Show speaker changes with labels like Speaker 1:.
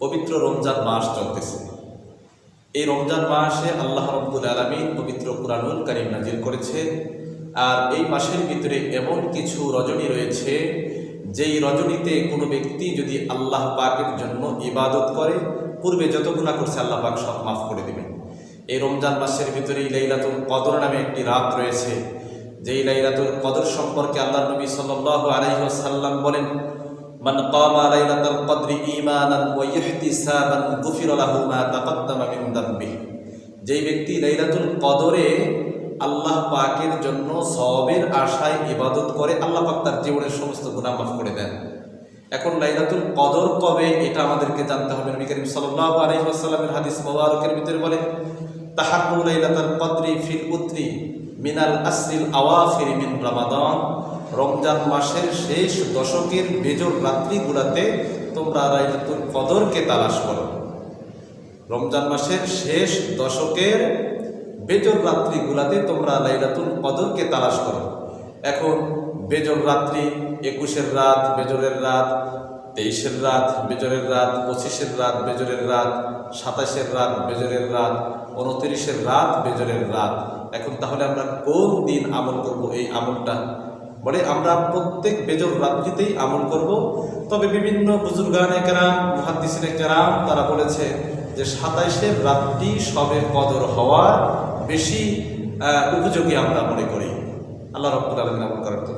Speaker 1: পবিত্র রমজান মাস চলতেছে। এই রমজান মাসে আল্লাহ রব্বুল আলমী পবিত্র কুরআনুল কারিম নাজিল করেছে। আর এই মাসের ভিতরে এমন কিছু রজনী রয়েছে, যেই রজনীতে কোনো ব্যক্তি যদি আল্লাহ পাকের জন্য ইবাদত করে, পূর্বে যত গুণা করছে আল্লাহ পাক সব মাফ করে দেবেন এই রমজান মাসের ভিতরে লাইলাতুল কদর নামে একটি রাত রয়েছে। যেই লাইলাতুল কদর সম্পর্কে আল্লাহ নবী সাল্লাল্লাহু আলাইহি ওয়াসাল্লাম বলেন কামা লাইলাতুল কদরি ঈমানান ওয়া ইহতিসাবান গুফির লাহু মা তাকদ্দামা মিন দামবিহি। যেই ব্যক্তি লাইলাতুল কদরে আল্লাহ পাকের জন্য সবের আশায় ইবাদত করে, আল্লাহ পাক তার জীবনের সমস্ত গুনাহ মাফ করে দেন। এখন লাইলাতুল কদর কবে? এটা আমাদেরকে জানতে হবে। নবী করিম আলাইহি ওয়াসাল্লামের হাদিস মোবারকের ভিতরে বলে তাহাক্কু লাইলাতুল কদরি ফিল উতরি মিনাল আসরিল আওয়াফির মিন রমাদান। রমজান মাসের শেষ দশকের বেজর রাত্রিগুলাতে তোমরা লাইলাতুল কদরকে তালাশ করো। রমজান মাসের শেষ দশকের বেজর রাত্রিগুলাতে তোমরা লাইলাতুল কদরকে তালাশ করো। এখন বেজর রাত্রি, একুশের রাত, বেজরের রাত, তেইশের রাত, বেজরের রাত, পঁচিশের রাত, বেজরের রাত, সাতাশের রাত, বেজরের রাত, উনত্রিশের রাত, বেজরের রাত। এখন তাহলে আমরা কোন দিন আমল করব এই আমলটা? বলে আমরা প্রত্যেক বেজর রাত্রিতেই আমল করব। তবে বিভিন্ন বুজুর্গানে কেরাম মহাদিসিনে কেরাম, তারা বলেছে যে সাতাইশের রাত্রি সবে কদর হওয়ার বেশি উপযোগী আমরা মনে করি। আল্লাহ রব্বুল আলমিন আমল করার তো